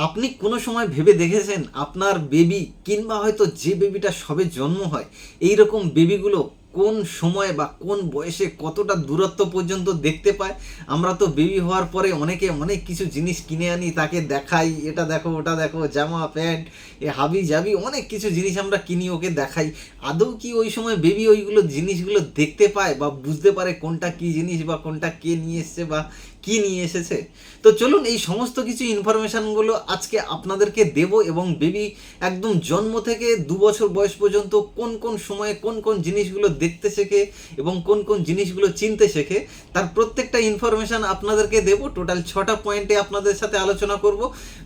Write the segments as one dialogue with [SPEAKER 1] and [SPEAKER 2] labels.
[SPEAKER 1] আপনি কোনো সময় ভেবে দেখেছেন আপনার বেবি কিংবা হয়তো যে বেবিটা সবে জন্ম হয় এই রকম বেবিগুলো কোন সময় বা কোন বয়সে কতটা দূরত্ব পর্যন্ত দেখতে পায়, আমরা তো বেবি হওয়ার পরে অনেকে অনেক কিছু জিনিস কিনে আনি, তাকে দেখাই, এটা দেখো, ওটা দেখো, জামা, প্যান্ট, এ হাবি জাবি, অনেক কিছু জিনিস আমরা কিনি, ওকে দেখাই। আদৌ কি ওই সময় বেবি ওইগুলো জিনিসগুলো দেখতে পায় বা বুঝতে পারে কোনটা কি জিনিস বা কোনটা কে নিয়ে এসছে বা কি নিয়ে এসেছে? তো চলুন এই সমস্ত কিছু ইনফরমেশানগুলো আজকে আপনাদেরকে দেব এবং বেবি একদম জন্ম থেকে দু বছর বয়স পর্যন্ত কোন কোন সময়ে কোন কোন জিনিসগুলো দেখতে শেখে এবং কোন কোন জিনিসগুলো চিনতে শেখে, তার প্রত্যেকটা ইনফরমেশান আপনাদেরকে দেব। টোটাল ছটা পয়েন্টে আপনাদের সাথে আলোচনা করব।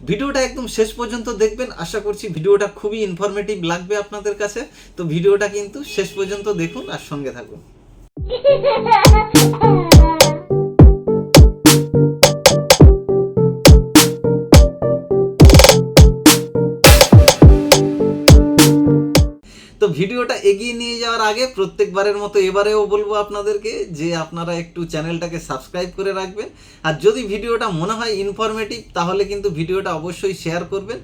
[SPEAKER 1] ভিডিওটা একদম শেষ পর্যন্ত দেখবেন। আশা করছি ভিডিওটা খুবই ইনফরমেটিভ লাগবে আপনাদের কাছে। তো ভিডিওটা কিন্তু শেষ পর্যন্ত দেখুন আর সঙ্গে থাকুন। ভিডিওটা এগিয়ে নিয়ে যাওয়ার আগে প্রত্যেকবারের মতো এবারেও বলব আপনাদেরকে যে আপনারা একটু চ্যানেলটাকে সাবস্ক্রাইব করে রাখবেন। আর যদি ভিডিওটা মনে হয় ইনফরমেটিভ তাহলে কিন্তু ভিডিওটা অবশ্যই শেয়ার করবেন।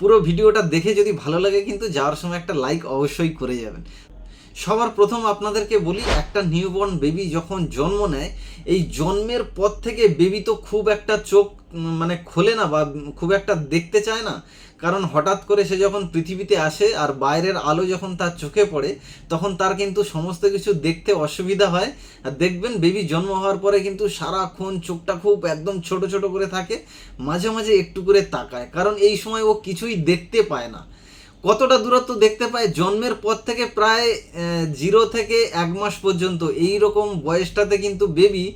[SPEAKER 1] পুরো ভিডিওটা দেখে যদি ভালো লাগে কিন্তু যাওয়ার সময় একটা লাইক অবশ্যই করে যাবেন। সবার প্রথম আপনাদেরকে বলি, একটা নিউবর্ন বেবি যখন জন্ম নেয়, এই জন্মের পর থেকে বেবি তো খুব একটা চোখ মানে খোলে না বা খুব একটা দেখতে চায় না। কারণ হঠাৎ করে সে যখন পৃথিবীতে আসে আর বাইরের আলো যখন তার চোখে পড়ে, তখন তার কিন্তু সমস্ত কিছু দেখতে অসুবিধা হয়। আর দেখবেন বেবি জন্ম হওয়ার পরে কিন্তু সারাক্ষণ চোখটা খুব একদম ছোট ছোট করে থাকে, মাঝে মাঝে একটু করে তাকায়। কারণ এই সময় ও কিছুই দেখতে পায় না। কতটা দূরত্ব দেখতে পায় জন্মের পর থেকে প্রায় জিরো থেকে এক মাস পর্যন্ত। এই রকম বয়সটাতে কিন্তু বেবি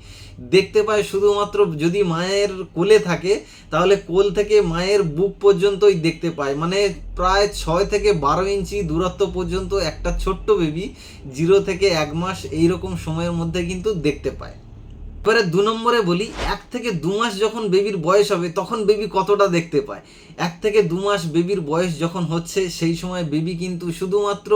[SPEAKER 1] দেখতে পায় শুধুমাত্র যদি মায়ের কোলে থাকে, তাহলে কোল থেকে মায়ের বুক পর্যন্তই দেখতে পায়। মানে প্রায় ছয় থেকে বারো ইঞ্চি দূরত্ব পর্যন্ত একটা ছোট্ট বেবি জিরো থেকে এক মাস এইরকম সময়ের মধ্যে কিন্তু দেখতে পায়। এবারে দু নম্বরে বলি, এক থেকে দু মাস যখন বেবির বয়স হবে, তখন বেবি কতটা দেখতে পায়? এক থেকে দু মাস বেবির বয়স যখন হচ্ছে, সেই সময় বেবি কিন্তু শুধুমাত্র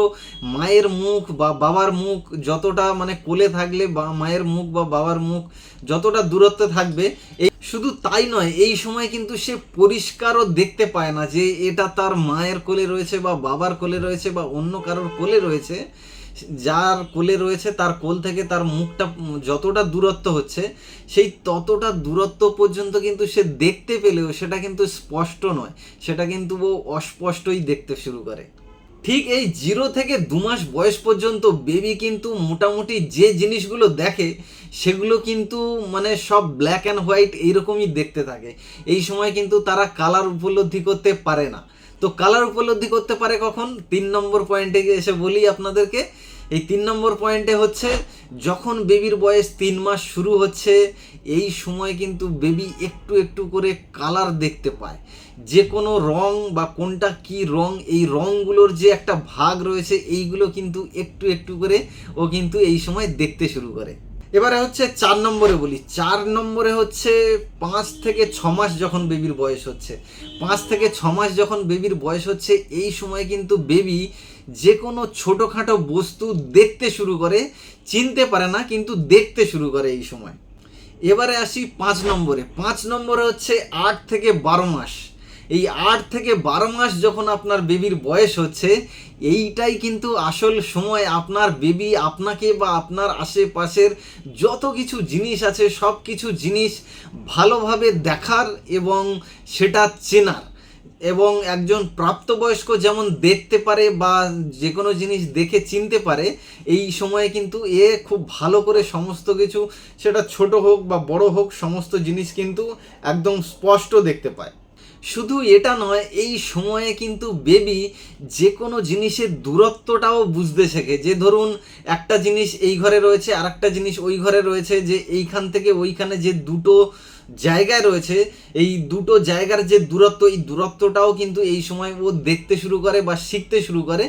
[SPEAKER 1] মায়ের মুখ বা বাবার মুখ যতটা মানে কোলে থাকলে বা মায়ের মুখ বা বাবার মুখ যতটা দূরত্বে থাকবে, এই শুধু তাই নয়, এই সময় কিন্তু সে পরিষ্কারও দেখতে পায় না যে এটা তার মায়ের কোলে রয়েছে বা বাবার কোলে রয়েছে বা অন্য কারোর কোলে রয়েছে। যার কোলে রয়েছে, তার কোল থেকে তার মুখটা যতটা দূরত্ব হচ্ছে, সেই ততটা দূরত্ব পর্যন্ত কিন্তু সে দেখতে পেলেও সেটা কিন্তু স্পষ্ট নয়। সেটা কিন্তু ও অস্পষ্টই দেখতে শুরু করে। ঠিক এই জিরো থেকে দু মাস বয়স পর্যন্ত বেবি কিন্তু মোটামুটি যে জিনিসগুলো দেখে, সেগুলো কিন্তু মানে সব ব্ল্যাক অ্যান্ড হোয়াইট এইরকমই দেখতে থাকে। এই সময় কিন্তু তারা কালার উপলব্ধি করতে পারে না। তো কালার উপলব্ধি করতে পারে কখন? তিন নম্বর পয়েন্টে এসে বলি আপনাদেরকে। এই তিন নম্বর পয়েন্টে হচ্ছে, যখন বেবির বয়স তিন মাস শুরু হচ্ছে, এই সময় কিন্তু বেবি একটু একটু করে কালার দেখতে পায়। যে কোনো রং বা কোনটা কি রং, এই রংগুলোর যে একটা ভাগ রয়েছে, এইগুলো কিন্তু একটু একটু করে ও কিন্তু এই সময় দেখতে শুরু করে। এবারে হচ্ছে চার নম্বরে বলি। চার নম্বরে হচ্ছে পাঁচ থেকে ছ মাস যখন বেবির বয়স হচ্ছে। পাঁচ থেকে ছ মাস যখন বেবির বয়স হচ্ছে, এই সময় কিন্তু বেবি যে কোনো ছোটোখাটো বস্তু দেখতে শুরু করে, চিনতে পারে না, কিন্তু দেখতে শুরু করে এই সময়। এবারে আসি পাঁচ নম্বরে। পাঁচ নম্বরে হচ্ছে আট থেকে বারো মাস। এই আট থেকে বারো মাস যখন আপনার বেবির বয়স হচ্ছে, এইটাই কিন্তু আসল সময় আপনার বেবি আপনাকে বা আপনার আশেপাশের যত কিছু জিনিস আছে, সব কিছু জিনিস ভালোভাবে দেখার এবং সেটা চেনার। এবং একজন প্রাপ্তবয়স্ক যেমন দেখতে পারে বা যে কোনো জিনিস দেখে চিনতে পারে, এই সময়ে কিন্তু এ খুব ভালো করে সমস্ত কিছু, সেটা ছোট হোক বা বড় হোক, সমস্ত জিনিস কিন্তু একদম স্পষ্ট দেখতে পায়। শুধু এটা নয়, এই সময়ে কিন্তু বেবি যে কোনো জিনিসের দূরত্বটাও বুঝতে শেখে। যে ধরুন, একটা জিনিস এই ঘরে রয়েছে আর একটা জিনিস ওই ঘরে রয়েছে, যে এইখান থেকে ওইখানে যে দুটো জায়গায় রয়েছে, এই দুটো জায়গার যে দূরত্ব, এই দূরত্বটাও কিন্তু এই সময় ও দেখতে শুরু করে বা শিখতে শুরু করে।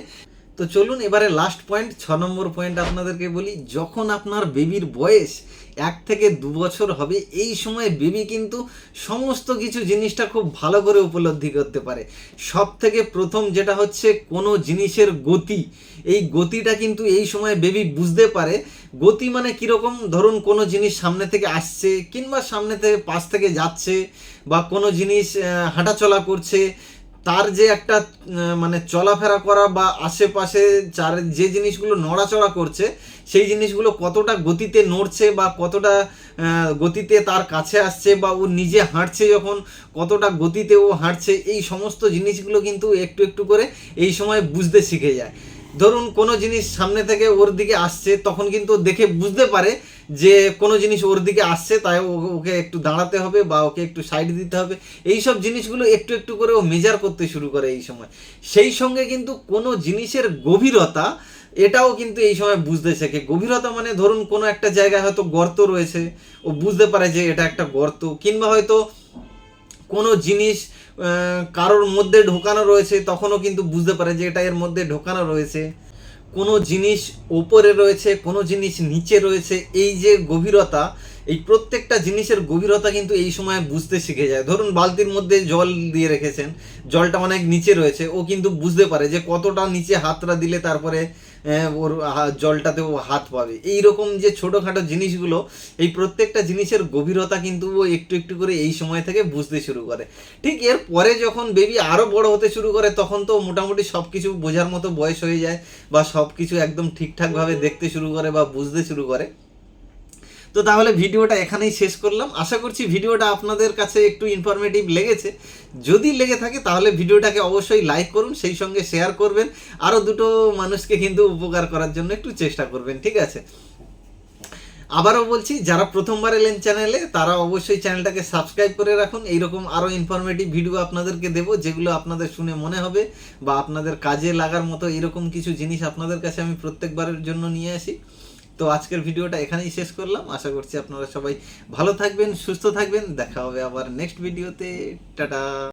[SPEAKER 1] তো চলুন এবারে লাস্ট পয়েন্ট ছ নম্বর পয়েন্ট আপনাদেরকে বলি, যখন আপনার বেবির বয়স এক থেকে দু বছর হবে, এই সময় বেবি কিন্তু সমস্ত কিছু জিনিসটা খুব ভালো করে উপলব্ধি করতে পারে। সব থেকে প্রথম যেটা হচ্ছে কোনো জিনিসের গতি। এই গতিটা কিন্তু এই সময় বেবি বুঝতে পারে। গতি মানে কীরকম? ধরুন কোনো জিনিস সামনে থেকে আসছে, কিংবা সামনে থেকে পাশ থেকে যাচ্ছে, বা কোনো জিনিস হাঁটাচলা করছে তার যে একটা মানে চলাফেরা করা বা আশেপাশে চার, যে জিনিসগুলো নড়াচড়া করছে, সেই জিনিসগুলো কতটা গতিতে নড়ছে বা কতটা গতিতে তার কাছে আসছে বা ও নিজে হাঁটছে যখন, কতটা গতিতে ও হাঁটছে, এই সমস্ত জিনিসগুলো কিন্তু একটু একটু করে এই সময় বুঝতে শিখে যায়। ধরুন কোনো জিনিস সামনে থেকে ওর দিকে আসছে, তখন কিন্তু দেখে বুঝতে পারে যে কোনো জিনিস ওর দিকে আসছে, তাই ওকে একটু দাঁড়াতে হবে বা ওকে একটু সাইড দিতে হবে। এই সব জিনিসগুলো একটু একটু করে ও মেজার করতে শুরু করে এই সময়। সেই সঙ্গে কিন্তু কোনো জিনিসের গভীরতা, এটাও কিন্তু এই সময় বুঝতে শেখে। গভীরতা মানে ধরুন কোনো একটা জায়গায় হয়তো গর্ত রয়েছে, ও বুঝতে পারে যে এটা একটা গর্ত, কিংবা হয়তো কোনো জিনিস কারোর মধ্যে ঢোকানো রয়েছে, তখনও কিন্তু বুঝতে পারে যে এটা এর মধ্যে ঢোকানো রয়েছে। কোনো জিনিস ওপরে রয়েছে, কোনো জিনিস নিচে রয়েছে, এই যে গভীরতা, এই প্রত্যেকটা জিনিসের গভীরতা কিন্তু এই সময় বুঝতে শিখে যায়। ধরুন বালতির মধ্যে জল দিয়ে রেখেছেন, জলটা অনেক নিচে রয়েছে, ও কিন্তু বুঝতে পারে যে কতটা নিচে হাতটা দিলে তারপরে ওর জলটাতেও জলটাতে ও হাত পাবে। এই রকম যে ছোটোখাটো জিনিসগুলো এই প্রত্যেকটা জিনিসের গভীরতা কিন্তু ও একটু একটু করে এই সময় থেকে বুঝতে শুরু করে। ঠিক এর পরে যখন বেবি আরও বড় হতে শুরু করে তখন তো মোটামুটি সব কিছু বোঝার মতো বয়স হয়ে যায় বা সব কিছু একদম ঠিকঠাকভাবে দেখতে শুরু করে বা বুঝতে শুরু করে। তো তাহলে ভিডিওটা এখানেই শেষ করলাম। আশা করছি ভিডিওটা আপনাদের কাছে একটু ইনফরমেটিভ লেগেছে। যদি লেগে থাকে, তাহলে ভিডিওটাকে অবশ্যই লাইক করুন, সেই সঙ্গে শেয়ার করবেন। আরও দুটো মানুষকে কিন্তু উপকার করার জন্য একটু চেষ্টা করবেন, ঠিক আছে? আবারও বলছি, যারা প্রথমবার এলেন চ্যানেলে তারা অবশ্যই চ্যানেলটাকে সাবস্ক্রাইব করে রাখুন। এইরকম আরও ইনফরমেটিভ ভিডিও আপনাদেরকে দেবো, যেগুলো আপনাদের শুনে মনে হবে বা আপনাদের কাজে লাগার মতো এরকম কিছু জিনিস আপনাদের কাছে আমি প্রত্যেকবারের জন্য নিয়ে আসি। তো আজকের ভিডিওটা এখানেই শেষ করলাম। আশা করছি আপনারা সবাই ভালো থাকবেন, সুস্থ থাকবেন। দেখা হবে আবার নেক্সট ভিডিওতে টাটা।